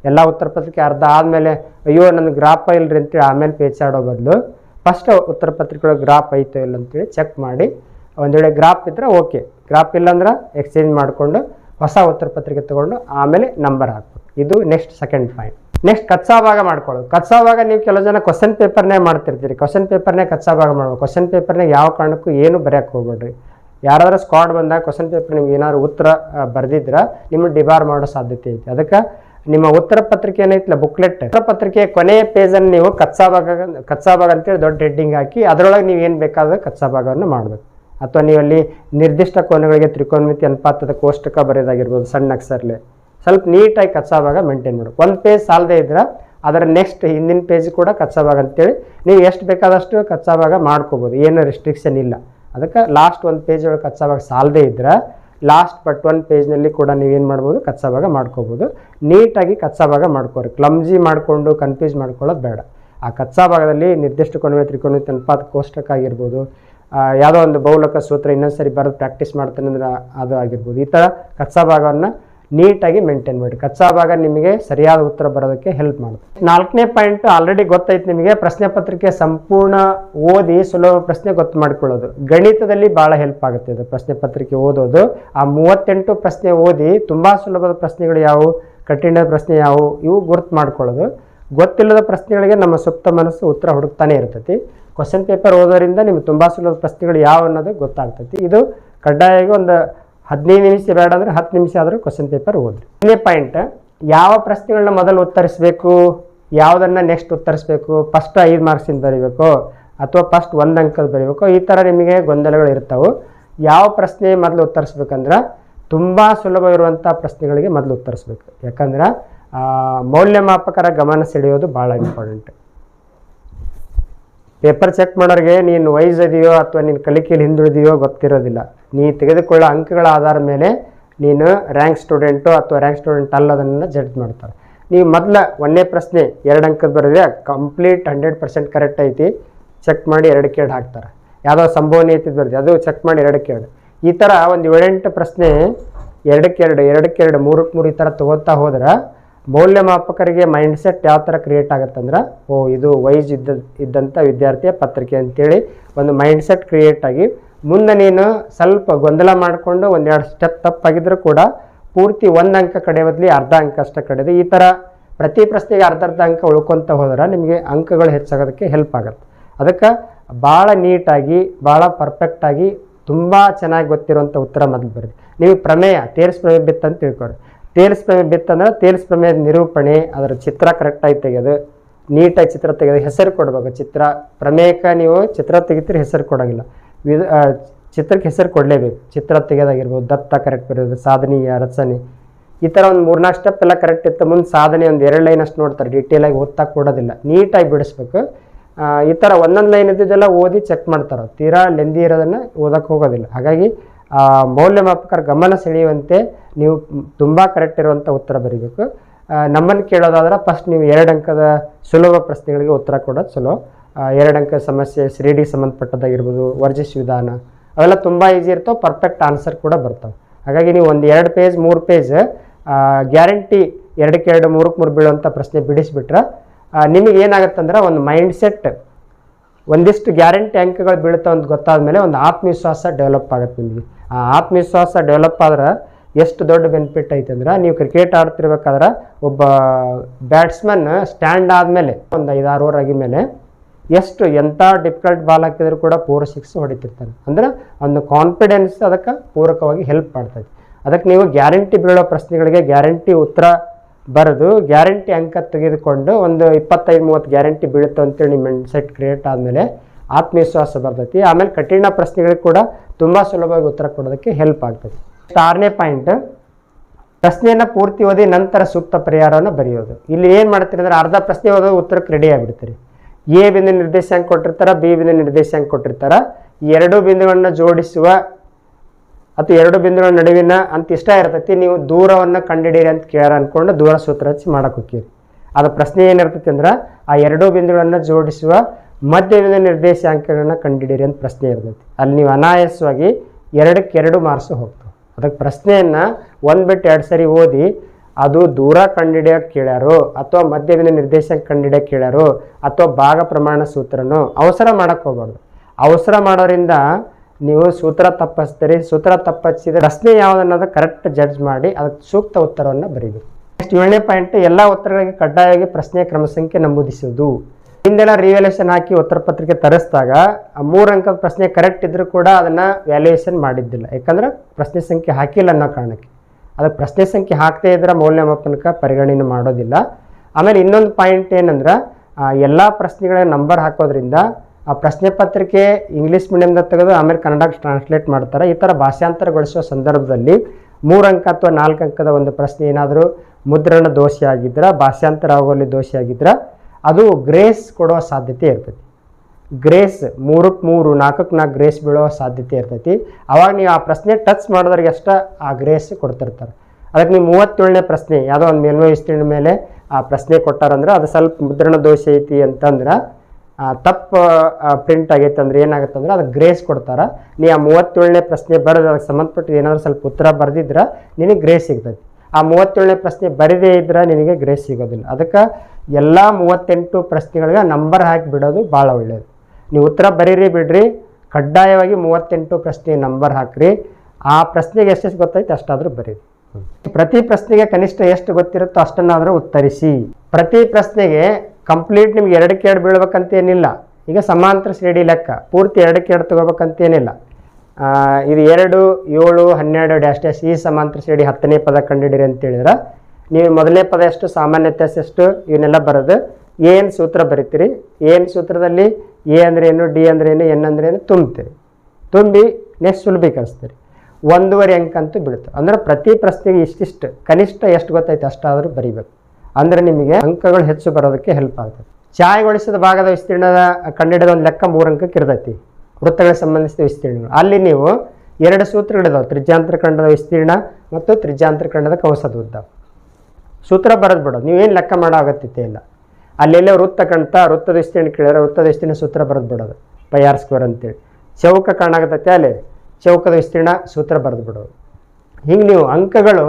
ಎಲ್ಲ ಉತ್ತರ ಪತ್ರಿಕೆ ಅರ್ಧ ಆದಮೇಲೆ ಅಯ್ಯೋ, ನನ್ನ ಗ್ರಾಫ್ ಇಲ್ಲರಿ ಅಂತೇಳಿ ಆಮೇಲೆ ಪೇಚಾಡೋ ಬದಲು ಫಸ್ಟ್ ಉತ್ತರ ಪತ್ರಿಕೆ ಒಳಗೆ ಗ್ರಾಫ್ ಐತೋ ಇಲ್ಲ ಅಂತೇಳಿ ಚೆಕ್ ಮಾಡಿ. ಒಂದು ವೇಳೆ ಗ್ರಾಫ್ ಇದ್ರೆ ಓಕೆ ಗ್ರಾಫ್ ಇಲ್ಲಾಂದ್ರೆ ಎಕ್ಸ್ಚೇಂಜ್ ಮಾಡಿಕೊಂಡು ಹೊಸ ಉತ್ತರ ಪತ್ರಿಕೆ ತೊಗೊಂಡು ಆಮೇಲೆ ನಂಬರ್ ಹಾಕ್ಬೇಕು. ಇದು ನೆಕ್ಸ್ಟ್ ಸೆಕೆಂಡ್ ಪಾಯಿಂಟ್ ನೆಕ್ಸ್ಟ್ ಕಚ್ಚಾ ಭಾಗ ಮಾಡ್ಕೊಳ್ಳೋದು. ಕಚ್ಚಾ ಭಾಗ ನೀವು ಕೆಲವು ಜನ ಕ್ವಶನ್ ಪೇಪರ್ನೇ ಮಾಡ್ತಿರ್ತೀರಿ. ಕ್ವಶನ್ ಪೇಪರ್ನೇ ಕಚ್ಚಾ ಭಾಗ ಮಾಡೋದು ಕ್ವಶನ್ ಪೇಪರ್ನಾಗ ಯಾವ ಕಾರಣಕ್ಕೂ ಏನು ಬರೆಯಕ್ಕೆ ಹೋಗ್ಬೇಡ್ರಿ. ಯಾರಾದರೂ ಸ್ಕ್ವಾಡ್ ಬಂದಾಗ ಕ್ವಶನ್ ಪೇಪರ್ ನಿಮ್ಗೆ ಏನಾದ್ರು ಉತ್ತರ ಬರೆದಿದ್ರೆ ನಿಮ್ಮ ಡಿಬಾರ್ ಮಾಡೋ ಸಾಧ್ಯತೆ ಐತಿ. ಅದಕ್ಕೆ ನಿಮ್ಮ ಉತ್ತರ ಪತ್ರಿಕೆ ಏನೈತಿಲ್ಲ ಬುಕ್ಲೆಟ್ ಉತ್ತರ ಪತ್ರಿಕೆಯ ಕೊನೆಯ ಪೇಜನ್ನು ನೀವು ಕಚ್ಚಾ ಭಾಗ ಕಚ್ಚಾ ಭಾಗ ಅಂತೇಳಿ ದೊಡ್ಡ ಹೆಡ್ಡಿಂಗ್ ಹಾಕಿ ಅದರೊಳಗೆ ನೀವು ಏನು ಬೇಕಾದ ಕಚ್ಚಾ ಭಾಗವನ್ನು ಮಾಡಬೇಕು. ಅಥವಾ ನೀವು ಅಲ್ಲಿ ನಿರ್ದಿಷ್ಟ ಕೋನಗಳಿಗೆ ತ್ರಿಕೋನಮಿತಿ ಅನುಪಾತದ ಕೋಷ್ಟಕ ಬರೆಯೋದಾಗಿರ್ಬೋದು ಸಣ್ಣ ಅಕ್ಷರಲೆ ಸ್ವಲ್ಪ ನೀಟಾಗಿ ಕಚ್ಚಾ ಭಾಗ ಮೇಂಟೈನ್ ಮಾಡಿ. ಒಂದು ಪೇಜ್ ಸಾಲದೇ ಇದ್ರೆ ಅದರ ನೆಕ್ಸ್ಟ್ ಹಿಂದಿನ ಪೇಜ್ ಕೂಡ ಕಚ್ಚಾ ಭಾಗ ಅಂತೇಳಿ ನೀವು ಎಷ್ಟು ಬೇಕಾದಷ್ಟು ಕಚ್ಚಾ ಭಾಗ ಮಾಡ್ಕೋಬೋದು. ಏನು ರೆಸ್ಟ್ರಿಕ್ಷನ್ ಇಲ್ಲ. ಅದಕ್ಕೆ ಲಾಸ್ಟ್ ಒಂದು ಪೇಜ್ ಒಳಗೆ ಕಚ್ಚಾ ಭಾಗ ಸಾಲದೇ ಇದ್ರೆ ಲಾಸ್ಟ್ ಬಟ್ ಒನ್ ಪೇಜ್ನಲ್ಲಿ ಕೂಡ ನೀವೇನು ಮಾಡ್ಬೋದು? ಕಚ್ಚಾ ಭಾಗ ಮಾಡ್ಕೋಬೋದು. ನೀಟಾಗಿ ಕಚ್ಚಾ ಭಾಗ ಮಾಡ್ಕೋರಿ. ಕ್ಲಮ್ಜಿ ಮಾಡಿಕೊಂಡು ಕನ್ಫ್ಯೂಸ್ ಮಾಡ್ಕೊಳ್ಳೋದು ಬೇಡ. ಆ ಕಚ್ಚಾ ಭಾಗದಲ್ಲಿ ನಿರ್ದಿಷ್ಟ ಕೊನೆ ತ್ರಿಕೋಣ ಅನುಪಾತ ಕೋಷ್ಟಕ ಆಗಿರ್ಬೋದು ಯಾವುದೋ ಒಂದು ಬಹುಲಕ ಸೂತ್ರ ಇನ್ನೊಂದು ಸರಿ ಬರೆದು ಪ್ರಾಕ್ಟೀಸ್ ಮಾಡ್ತಾನೆ ಅಂದ್ರೆ ಅದು ಆಗಿರ್ಬೋದು. ಈ ಥರ ಕಚ್ಚಾ ಭಾಗವನ್ನು ನೀಟಾಗಿ ಮೇಂಟೈನ್ ಮಾಡಿ. ಕಚ್ಚಾ ಭಾಗ ನಿಮಗೆ ಸರಿಯಾದ ಉತ್ತರ ಬರೋದಕ್ಕೆ ಹೆಲ್ಪ್ ಮಾಡುತ್ತೆ. ನಾಲ್ಕನೇ ಪಾಯಿಂಟ್ ಆಲ್ರೆಡಿ ಗೊತ್ತೈತೆ ನಿಮಗೆ, ಪ್ರಶ್ನೆ ಪತ್ರಿಕೆ ಸಂಪೂರ್ಣ ಓದಿ ಸುಲಭ ಪ್ರಶ್ನೆ ಗೊತ್ತು ಮಾಡ್ಕೊಳ್ಳೋದು. ಗಣಿತದಲ್ಲಿ ಭಾಳ ಹೆಲ್ಪ್ ಆಗುತ್ತೆ ಇದು, ಪ್ರಶ್ನೆ ಪತ್ರಿಕೆ ಓದೋದು. ಆ ಮೂವತ್ತೆಂಟು ಪ್ರಶ್ನೆ ಓದಿ ತುಂಬ ಸುಲಭದ ಪ್ರಶ್ನೆಗಳು ಯಾವುವು? ಕಠಿಣ ಪ್ರಶ್ನೆ ಯಾವುವು? ಇವು ಗುರುತು ಮಾಡ್ಕೊಳ್ಳೋದು. ಗೊತ್ತಿಲ್ಲದ ಪ್ರಶ್ನೆಗಳಿಗೆ ನಮ್ಮ ಸುಪ್ತ ಮನಸ್ಸು ಉತ್ತರ ಹುಡುಕ್ತಾನೆ ಇರ್ತೈತಿ. ಕ್ವಶನ್ ಪೇಪರ್ ಓದೋದ್ರಿಂದ ನಿಮ್ಗೆ ತುಂಬ ಸುಲಭದ ಪ್ರಶ್ನೆಗಳು ಯಾವ ಅನ್ನೋದು ಗೊತ್ತಾಗ್ತೈತಿ. ಇದು ಕಡ್ಡಾಯವಾಗಿ ಒಂದು ಹದಿನೈದು ನಿಮಿಷ ಬೇಡ ಅಂದರೆ ಹತ್ತು ನಿಮಿಷ ಆದರೂ ಕ್ವಶನ್ ಪೇಪರ್ ಓದ್ರಿ. ಇನ್ನೇ ಪಾಯಿಂಟ್ ಯಾವ ಪ್ರಶ್ನೆಗಳನ್ನ ಮೊದಲು ಉತ್ತರಿಸಬೇಕು? ಯಾವುದನ್ನು ನೆಕ್ಸ್ಟ್ ಉತ್ತರಿಸಬೇಕು? ಫಸ್ಟ್ ಐದು ಮಾರ್ಕ್ಸಿಂದ ಬರೀಬೇಕು? ಅಥವಾ ಫಸ್ಟ್ ಒಂದು ಅಂಕದ ಬರೀಬೇಕು? ಈ ಥರ ನಿಮಗೆ ಗೊಂದಲಗಳು ಇರ್ತಾವೆ. ಯಾವ ಪ್ರಶ್ನೆ ಮೊದಲು ಉತ್ತರಿಸ್ಬೇಕಂದ್ರೆ ತುಂಬ ಸುಲಭ ಇರುವಂಥ ಪ್ರಶ್ನೆಗಳಿಗೆ ಮೊದಲು ಉತ್ತರಿಸ್ಬೇಕು. ಯಾಕಂದ್ರೆ ಮೌಲ್ಯಮಾಪಕರ ಗಮನ ಸೆಳೆಯೋದು ಭಾಳ ಇಂಪಾರ್ಟೆಂಟ್ ಪೇಪರ್ ಚೆಕ್ ಮಾಡೋರಿಗೆ ನೀನು ವೈಸ್ ಇದೆಯೋ ಅಥವಾ ನೀನು ಕಲಿಕೆಯಲ್ಲಿ ಹಿಂದುಳಿದೆಯೋ ಗೊತ್ತಿರೋದಿಲ್ಲ. ನೀ ತೆಗೆದುಕೊಳ್ಳೋ ಅಂಕಗಳ ಆಧಾರದ ಮೇಲೆ ನೀನು ರ್ಯಾಂಕ್ ಸ್ಟೂಡೆಂಟು ಅಥವಾ ರ್ಯಾಂಕ್ ಸ್ಟೂಡೆಂಟ್ ಅಲ್ಲದನ್ನು ಜಡ್ಜ್ ಮಾಡ್ತಾರೆ. ನೀವು ಮೊದಲ ಒಂದನೇ ಪ್ರಶ್ನೆ ಎರಡು ಅಂಕದ ಬರೆದ್ರೆ ಕಂಪ್ಲೀಟ್ ಹಂಡ್ರೆಡ್ ಪರ್ಸೆಂಟ್ ಕರೆಕ್ಟ್ ಐತಿ. ಚೆಕ್ ಮಾಡಿ ಎರಡು ಕೇಡ್ ಹಾಕ್ತಾರೆ. ಯಾವುದೋ ಸಂಭವನೀಯ ಬರ್ದು ಅದು ಚೆಕ್ ಮಾಡಿ ಎರಡು ಕೇಡ್ ಈ ಥರ ಒಂದು ಏಳೆಂಟು ಪ್ರಶ್ನೆ ಎರಡಕ್ಕೆ ಎರಡು ಎರಡಕ್ಕೆ ಎರಡು, ಮೂರಕ್ಕೆ ಮೂರು ಈ ಥರ ತೊಗೋತಾ ಹೋದ್ರೆ ಮೌಲ್ಯಮಾಪಕರಿಗೆ ಮೈಂಡ್ ಸೆಟ್ ಯಾವ ಥರ ಕ್ರಿಯೇಟ್ ಆಗುತ್ತಂದ್ರೆ ಓ, ಇದು ವೈಸ್ ಇದ್ದ ಇದ್ದಂಥ ವಿದ್ಯಾರ್ಥಿಯ ಪತ್ರಿಕೆ ಅಂತೇಳಿ ಒಂದು ಮೈಂಡ್ ಸೆಟ್ ಕ್ರಿಯೇಟ್ ಆಗಿ ಮುಂದೆ ನೀನು ಸ್ವಲ್ಪ ಗೊಂದಲ ಮಾಡಿಕೊಂಡು ಒಂದೆರಡು ಸ್ಟೆಪ್ ತಪ್ಪಾಗಿದ್ರೂ ಕೂಡ ಪೂರ್ತಿ ಒಂದು ಅಂಕ ಕಡೆ ಬದಲಿ ಅರ್ಧ ಅಂಕ ಅಷ್ಟೇ ಕಡೆದು ಈ ಥರ ಪ್ರತಿ ಪ್ರಶ್ನೆಗೆ ಅರ್ಧ ಅರ್ಧ ಅಂಕ ಉಳ್ಕೊತ ಹೋದ್ರೆ ನಿಮಗೆ ಅಂಕಗಳು ಹೆಚ್ಚಾಗೋದಕ್ಕೆ ಹೆಲ್ಪ್ ಆಗುತ್ತೆ. ಅದಕ್ಕೆ ಭಾಳ ನೀಟಾಗಿ ಭಾಳ ಪರ್ಫೆಕ್ಟಾಗಿ ತುಂಬ ಚೆನ್ನಾಗಿ ಗೊತ್ತಿರುವಂಥ ಉತ್ತರ ಮೊದಲು ಬರೀರಿ. ನೀವು ಪ್ರಮೇಯ ತೇಲ್ಸ್ ಪ್ರಮೇಯ ಬಿತ್ತು ಅಂತ ತಿಳ್ಕೊರಿ. ತೇಲ್ಸ್ ಪ್ರಮೇಯ ಬಿತ್ತಂದ್ರೆ ತೇಲ್ಸ್ ಪ್ರಮೇಯದ ನಿರೂಪಣೆ, ಅದರ ಚಿತ್ರ ಕರೆಕ್ಟಾಗಿ ತೆಗೆದು, ನೀಟಾಗಿ ಚಿತ್ರ ತೆಗೆದು ಹೆಸರು ಕೊಡಬೇಕು. ಚಿತ್ರ ಪ್ರಮೇಯಕ್ಕೆ ನೀವು ಚಿತ್ರ ತೆಗಿತೀರಿ, ಹೆಸರು ಕೊಡೋಂಗಿಲ್ಲ. ವಿಧ ಚಿತ್ರಕ್ಕೆ ಹೆಸರು ಕೊಡಲೇಬೇಕು. ಚಿತ್ರ ತೆಗೆದಾಗಿರ್ಬೋದು, ದತ್ತ ಕರೆಕ್ಟ್ ಬರೋದು ಸಾಧನೀಯ ರಚನೆ. ಈ ಥರ ಒಂದು ಮೂರ್ನಾಲ್ಕು ಸ್ಟೆಪ್ ಎಲ್ಲ ಕರೆಕ್ಟ್ ಇತ್ತು. ಮುಂದೆ ಸಾಧನೆ ಒಂದು ಎರಡು ಲೈನ್ ಅಷ್ಟು ನೋಡ್ತಾರೆ. ಡೀಟೇಲಾಗಿ ಓದ್ತಾ ಕೊಡೋದಿಲ್ಲ. ನೀಟಾಗಿ ಬಿಡಿಸ್ಬೇಕು. ಈ ಥರ ಒಂದೊಂದು ಲೈನ್ ಇದ್ದಿದ್ದೆಲ್ಲ ಓದಿ ಚೆಕ್ ಮಾಡ್ತಾರೆ. ತೀರಾ ಲೆಂದಿ ಇರೋದನ್ನು ಓದಕ್ಕೆ ಹೋಗೋದಿಲ್ಲ. ಹಾಗಾಗಿ ಮೌಲ್ಯಮಾಪಕರ ಗಮನ ಸೆಳೆಯುವಂತೆ ನೀವು ತುಂಬ ಕರೆಕ್ಟ್ ಇರುವಂಥ ಉತ್ತರ ಬರೀಬೇಕು. ನಮ್ಮನ್ನು ಕೇಳೋದಾದ್ರೆ ಫಸ್ಟ್ ನೀವು ಎರಡು ಅಂಕದ ಸುಲಭ ಪ್ರಶ್ನೆಗಳಿಗೆ ಉತ್ತರ ಕೊಡೋದು ಚಲೋ ಎರಡು ಅಂಕದ ಸಮಸ್ಯೆ ಶ್ರೀಡಿಗೆ ಸಂಬಂಧಪಟ್ಟದ್ದಾಗಿರ್ಬೋದು ವರ್ಜಿಸ್ ವಿಧಾನ, ಅವೆಲ್ಲ ತುಂಬ ಈಸಿ ಇರ್ತಾವೆ ಪರ್ಫೆಕ್ಟ್ ಆನ್ಸರ್ ಕೂಡ ಬರ್ತಾವೆ. ಹಾಗಾಗಿ ನೀವು ಒಂದು ಎರಡು ಪೇಜ್ ಮೂರು ಪೇಜ್ ಗ್ಯಾರಂಟಿ ಎರಡಕ್ಕೆ ಎರಡು, ಮೂರಕ್ಕೆ ಮೂರು ಬೀಳುವಂಥ ಪ್ರಶ್ನೆ ಬಿಡಿಸಿಬಿಟ್ರೆ ನಿಮಗೆ ಏನಾಗುತ್ತಂದ್ರೆ ಒಂದು ಮೈಂಡ್ ಸೆಟ್ ಒಂದಿಷ್ಟು ಗ್ಯಾರಂಟಿ ಅಂಕಗಳು ಬೀಳುತ್ತೆ ಅಂತ ಗೊತ್ತಾದ ಮೇಲೆ ಒಂದು ಆತ್ಮವಿಶ್ವಾಸ ಡೆವಲಪ್ ಆಗುತ್ತೆ ನಿಮಗೆ. ಆ ಆತ್ಮವಿಶ್ವಾಸ ಡೆವಲಪ್ ಆದ್ರೆ ಎಷ್ಟು ದೊಡ್ಡ ಬೆನಿಫಿಟ್ ಐತೆ ಅಂದ್ರೆ ನೀವು ಕ್ರಿಕೆಟ್ ಆಡ್ತಿರ್ಬೇಕಾದ್ರೆ ಒಬ್ಬ ಬ್ಯಾಟ್ಸ್ಮನ್ ಸ್ಟ್ಯಾಂಡ್ ಆದಮೇಲೆ ಒಂದು ಐದಾರು ಓವರ್ ಆಗಿ ಮೇಲೆ ಎಷ್ಟು ಎಂಥ ಡಿಫಿಕಲ್ಟ್ ಬಾಲ್ ಹಾಕಿದ್ರು ಕೂಡ ಪೂರ ಸಿಕ್ಸ್ ಹೊಡಿತಿರ್ತಾನೆ ಅಂದ್ರೆ ಒಂದು ಕಾನ್ಫಿಡೆನ್ಸ್ ಅದಕ್ಕೆ ಪೂರಕವಾಗಿ ಹೆಲ್ಪ್ ಮಾಡ್ತೈತಿ. ಅದಕ್ಕೆ ನೀವು ಗ್ಯಾರಂಟಿ ಬೀಳೋ ಪ್ರಶ್ನೆಗಳಿಗೆ ಗ್ಯಾರಂಟಿ ಉತ್ತರ ಬರೆದು ಗ್ಯಾರಂಟಿ ಅಂಕ ತೆಗೆದುಕೊಂಡು ಒಂದು ಇಪ್ಪತ್ತೈದು ಮೂವತ್ತು ಗ್ಯಾರಂಟಿ ಬೀಳುತ್ತೆ ಅಂತೇಳಿ ನಿಮ್ಮ ಸೆಟ್ ಕ್ರಿಯೇಟ್ ಆದಮೇಲೆ ಆತ್ಮವಿಶ್ವಾಸ ಬರ್ತೈತಿ. ಆಮೇಲೆ ಕಠಿಣ ಪ್ರಶ್ನೆಗಳಿಗೆ ಕೂಡ ತುಂಬ ಸುಲಭವಾಗಿ ಉತ್ತರ ಕೊಡೋದಕ್ಕೆ ಹೆಲ್ಪ್ ಆಗ್ತೈತಿ. ಆರನೇ ಪಾಯಿಂಟ್ ಪ್ರಶ್ನೆಯನ್ನು ಪೂರ್ತಿ ಓದಿ ನಂತರ ಸೂಕ್ತ ಪರಿಹಾರವನ್ನು ಬರೆಯೋದು. ಇಲ್ಲಿ ಏನು ಮಾಡ್ತೀರಿ ಅಂದರೆ ಅರ್ಧ ಪ್ರಶ್ನೆ ಓದೋದು ಉತ್ತರಕ್ಕೆ ರೆಡಿ ಆಗಿಬಿಡ್ತೀರಿ. ಎ ಬಿಂದು ನಿರ್ದೇಶಾಂಕ ಕೊಟ್ಟಿರ್ತಾರೆ, ಬಿ ಬಿಂದು ನಿರ್ದೇಶಾಂಕ ಕೊಟ್ಟಿರ್ತಾರೆ. ಎರಡು ಬಿಂದುಗಳನ್ನ ಜೋಡಿಸುವ ಅಥವಾ ಎರಡು ಬಿಂದುಗಳ ನಡುವಿನ ಅಂತ ಇಷ್ಟ ಇರ್ತೈತಿ. ನೀವು ದೂರವನ್ನು ಕಂಡುಹಿಡಿಯಿರಿ ಅಂತ ಕೇಳಾರ ಅಂದ್ಕೊಂಡು ದೂರ ಸೂತ್ರ ಹಚ್ಚಿ ಮಾಡಕ್ಕೆ ಹೋಗ್ತೀರಿ. ಅದು ಪ್ರಶ್ನೆ ಏನಿರ್ತೈತಿ ಅಂದ್ರೆ, ಆ ಎರಡು ಬಿಂದುಗಳನ್ನು ಜೋಡಿಸುವ ಮಧ್ಯ ಬಿಂದು ನಿರ್ದೇಶಾಂಕಗಳನ್ನ ಕಂಡಿಡೀರಿ ಅಂತ ಪ್ರಶ್ನೆ ಇರ್ತೈತಿ. ಅಲ್ಲಿ ನೀವು ಅನಾಯಾಸವಾಗಿ ಎರಡಕ್ಕೆ ಎರಡು ಮಾರ್ಸು ಹೋಗ್ತವೆ. ಅದಕ್ಕೆ ಪ್ರಶ್ನೆಯನ್ನು ಒಂದು ಬಿಟ್ಟು ಎರಡು ಸರಿ ಓದಿ, ಅದು ದೂರ ಕಂಡಿಡಿಯೋಕೆ ಕೇಳ್ಯಾರೋ, ಅಥವಾ ಮಧ್ಯ ಬಿಂದು ನಿರ್ದೇಶಾಂಕ ಕಂಡಿಡಿಯೋಕೆ ಕೇಳ್ಯಾರೋ, ಅಥವಾ ಭಾಗ ಪ್ರಮಾಣ ಸೂತ್ರನೋ, ಅವಸರ ಮಾಡೋಕ್ಕೆ ಹೋಗ್ಬಾರ್ದು. ಅವಸರ ಮಾಡೋದ್ರಿಂದ ನೀವು ಸೂತ್ರ ತಪ್ಪಿಸ್ತೀರಿ ಸೂತ್ರ ತಪ್ಪಿಸಿದರೆ ಪ್ರಶ್ನೆ ಯಾವ್ದು ಅನ್ನೋದು ಕರೆಕ್ಟ್ ಜಡ್ಜ್ ಮಾಡಿ ಅದಕ್ಕೆ ಸೂಕ್ತ ಉತ್ತರವನ್ನು ಬರೀಬೇಕು ನೆಕ್ಸ್ಟ್ ಏಳನೇ ಪಾಯಿಂಟ್ ಎಲ್ಲ ಉತ್ತರಗಳಿಗೆ ಕಡ್ಡಾಯವಾಗಿ ಪ್ರಶ್ನೆ ಕ್ರಮ ಸಂಖ್ಯೆ ನಮೂದಿಸುವುದು. ಹಿಂದೆಲ್ಲ ರಿವ್ಯಾಲ್ಯೂಷನ್ ಹಾಕಿ ಉತ್ತರ ಪತ್ರಿಕೆ ತರಿಸಿದಾಗ ಮೂರು ಅಂಕದ ಪ್ರಶ್ನೆ ಕರೆಕ್ಟ್ ಇದ್ರೂ ಕೂಡ ಅದನ್ನು ವ್ಯಾಲ್ಯೂಯೇಷನ್ ಮಾಡಿದ್ದಿಲ್ಲ. ಯಾಕಂದ್ರೆ ಪ್ರಶ್ನೆ ಸಂಖ್ಯೆ ಹಾಕಿಲ್ಲ ಅನ್ನೋ ಕಾರಣಕ್ಕೆ. ಅದಕ್ಕೆ ಪ್ರಶ್ನೆ ಸಂಖ್ಯೆ ಹಾಕದೇ ಇದ್ರೆ ಮೌಲ್ಯಮಾಪನಕ್ಕೆ ಪರಿಗಣನೆ ಮಾಡೋದಿಲ್ಲ. ಆಮೇಲೆ ಇನ್ನೊಂದು ಪಾಯಿಂಟ್ ಏನಂದ್ರೆ ಎಲ್ಲ ಪ್ರಶ್ನೆಗಳಿಗೆ ನಂಬರ್ ಹಾಕೋದ್ರಿಂದ ಆ ಪ್ರಶ್ನೆ ಪತ್ರಿಕೆ ಇಂಗ್ಲೀಷ್ ಮೀಡಿಯಮ್ದ ತೆಗೆದು ಆಮೇಲೆ ಕನ್ನಡಕ್ಕೆ ಟ್ರಾನ್ಸ್ಲೇಟ್ ಮಾಡ್ತಾರೆ. ಈ ಥರ ಭಾಷಾಂತರಗೊಳಿಸುವ ಸಂದರ್ಭದಲ್ಲಿ ಮೂರು ಅಂಕ ಅಥವಾ ನಾಲ್ಕು ಅಂಕದ ಒಂದು ಪ್ರಶ್ನೆ ಏನಾದರೂ ಮುದ್ರಣ ದೋಷಿ ಆಗಿದ್ರೆ, ಭಾಷಾಂತರ ಆಗೋಲ್ಲಿ ದೋಷಿ ಆಗಿದ್ರೆ, ಅದು ಗ್ರೇಸ್ ಕೊಡುವ ಸಾಧ್ಯತೆ ಇರ್ತೈತಿ. ಗ್ರೇಸ್ ಮೂರಕ್ಕೆ ಮೂರು ನಾಲ್ಕಕ್ಕೆ ನಾಲ್ಕು ಗ್ರೇಸ್ ಬೀಳೋ ಸಾಧ್ಯತೆ ಇರ್ತೈತಿ. ಅವಾಗ ನೀವು ಆ ಪ್ರಶ್ನೆ ಟಚ್ ಮಾಡಿದ್ರಿಗೆ ಅಷ್ಟೇ ಆ ಗ್ರೇಸ್ ಕೊಡ್ತಿರ್ತಾರೆ. ಅದಕ್ಕೆ ನೀವು ಮೂವತ್ತೇಳನೇ ಪ್ರಶ್ನೆ, ಯಾವುದೋ ಒಂದು ಮೇಲ್ಮೈ ವಿಸ್ತೀರ್ಣ ಮೇಲೆ ಆ ಪ್ರಶ್ನೆ ಕೊಟ್ಟಾರಂದ್ರೆ ಅದು ಸ್ವಲ್ಪ ಮುದ್ರಣ ದೋಷ ಐತಿ ಅಂತಂದ್ರೆ ತಪ್ಪು ಪ್ರಿಂಟ್ ಆಗೈತೆ ಅಂದ್ರೆ ಏನಾಗುತ್ತೆ ಅಂದ್ರೆ ಅದಕ್ಕೆ ಗ್ರೇಸ್ ಕೊಡ್ತಾರೆ. ನೀ ಆ ಮೂವತ್ತೇಳನೇ ಪ್ರಶ್ನೆ ಬರೆದು ಅದಕ್ಕೆ ಸಂಬಂಧಪಟ್ಟಿದ್ದು ಏನಾದರೂ ಸ್ವಲ್ಪ ಉತ್ತರ ಬರೆದಿದ್ರೆ ನಿನಗೆ ಗ್ರೇಸ್ ಸಿಗ್ತೈತಿ ಆ ಮೂವತ್ತೇಳನೇ ಪ್ರಶ್ನೆ ಬರದೇ ಇದ್ರೆ ನಿನಗೆ ಗ್ರೇಸ್ ಸಿಗೋದಿಲ್ಲ. ಅದಕ್ಕೆ ಎಲ್ಲ ಮೂವತ್ತೆಂಟು ಪ್ರಶ್ನೆಗಳಿಗೆ ನಂಬರ್ ಹಾಕಿ ಬಿಡೋದು ಭಾಳ ಒಳ್ಳೆಯದು ನೀವು ಉತ್ತರ ಬರೀರಿ ಬಿಡ್ರಿ, ಕಡ್ಡಾಯವಾಗಿ ಮೂವತ್ತೆಂಟು ಪ್ರಶ್ನೆ ನಂಬರ್ ಹಾಕ್ರಿ. ಆ ಪ್ರಶ್ನೆಗೆ ಎಷ್ಟೆಷ್ಟು ಗೊತ್ತೈತೆ ಅಷ್ಟಾದರೂ ಬರೀರಿ. ಪ್ರತಿ ಪ್ರಶ್ನೆಗೆ ಕನಿಷ್ಠ ಎಷ್ಟು ಗೊತ್ತಿರುತ್ತೋ ಅಷ್ಟನ್ನಾದರೂ ಉತ್ತರಿಸಿ. ಪ್ರತಿ ಪ್ರಶ್ನೆಗೆ ಕಂಪ್ಲೀಟ್ ನಿಮ್ಗೆ ಎರಡಕ್ಕೆ ಎರಡು ಬೀಳ್ಬೇಕಂತೇನಿಲ್ಲ. ಈಗ ಸಮಾಂತರ ಶ್ರೇಣಿ ಲೆಕ್ಕ. ಪೂರ್ತಿ ಎರಡಕ್ಕೆ ಎರಡು ತಗೋಬೇಕಂತೇನಿಲ್ಲ. ಇದು ಎರಡು, ಏಳು, ಹನ್ನೆರಡು ಡ್ಯಾಶ್ ಡ್ಯಾಶ್ ಈ ಸಮಾಂತರ ಶ್ರೇಣಿ ಹತ್ತನೇ ಪದ ಕಂಡುಹಿಡಿರಿ ಅಂತ ಹೇಳಿದ್ರೆ. ನೀವು ಮೊದಲನೇ ಪದ ಎಷ್ಟು, ಸಾಮಾನ್ಯ ವ್ಯತ್ಯಾಸ ಎಷ್ಟು, ಇವನ್ನೆಲ್ಲ ಬರೋದು. ಏನು ಸೂತ್ರ ಬರಿತೀರಿ. ಏನು ಸೂತ್ರದಲ್ಲಿ ಎ ಅಂದ್ರೆ ಏನು ಡಿ ಅಂದ್ರೆ ಏನು ಎನ್ ಅಂದ್ರೆ ಏನು ತುಂಬ್ತೀರಿ ತುಂಬಿ ನೆಕ್ಸ್ಟ್ ಸುಲಭೀಕರಿಸ್ತೀರಿ ಒಂದೂವರೆ ಅಂಕ ಅಂತೂ ಬೀಳುತ್ತೆ. ಅಂದ್ರೆ ಪ್ರತಿ ಪ್ರಶ್ನೆಗೆ ಇಷ್ಟಿಷ್ಟು, ಕನಿಷ್ಠ ಎಷ್ಟು ಗೊತ್ತೈತೆ ಅಷ್ಟಾದರೂ ಬರಿಬೇಕು. ಅಂದ್ರೆ ನಿಮಗೆ ಅಂಕಗಳು ಹೆಚ್ಚು ಬರೋದಕ್ಕೆ ಹೆಲ್ಪ್ ಆಗ್ತದೆ. ಛಾಯೆಗೊಳಿಸಿದ ಭಾಗದ ವಿಸ್ತೀರ್ಣದ ಕಂಡಿಡಿದ ಒಂದು ಲೆಕ್ಕ ಮೂರು ಅಂಕಕ್ಕೆ ಇರ್ತೈತಿ. ವೃತ್ತಗಳಿಗೆ ಸಂಬಂಧಿಸಿದ ವಿಸ್ತೀರ್ಣಗಳು. ಅಲ್ಲಿ ನೀವು ಎರಡು ಸೂತ್ರಗಳಿದಾವೆ. ತ್ರಿಜ್ಯಾಂತರ ಖಂಡದ ವಿಸ್ತೀರ್ಣ ಮತ್ತು ತ್ರಿಜ್ಯಾಂತರ ಖಂಡದ ಕವಸದ ಉದ್ದ. ಸೂತ್ರ ಬರೆದು ಬಿಡೋದು ನೀವೇನು ಲೆಕ್ಕ ಮಾಡೋ ಇಲ್ಲ. ಅಲ್ಲೆಲ್ಲ ವೃತ್ತ ಕಣ್ತ ವೃತ್ತದ ವಿಸ್ತೀರ್ಣ ಕೇಳಿದ್ರೆ ವೃತ್ತದ ವಿಸ್ತೀರ್ಣ ಸೂತ್ರ ಬರೆದು ಬಿಡೋದು. ಪೈ ಆರ್ ಸ್ಕ್ವೇರ್ ಅಂತೇಳಿ. ಚೌಕ ಕಾಣಾಗತ್ತೈತೆ ಅಲ್ಲಿ. ಚೌಕದ ವಿಸ್ತೀರ್ಣ ಸೂತ್ರ ಬರೆದು ಬಿಡೋದು. ಹಿಂಗೆ ನೀವು ಅಂಕಗಳು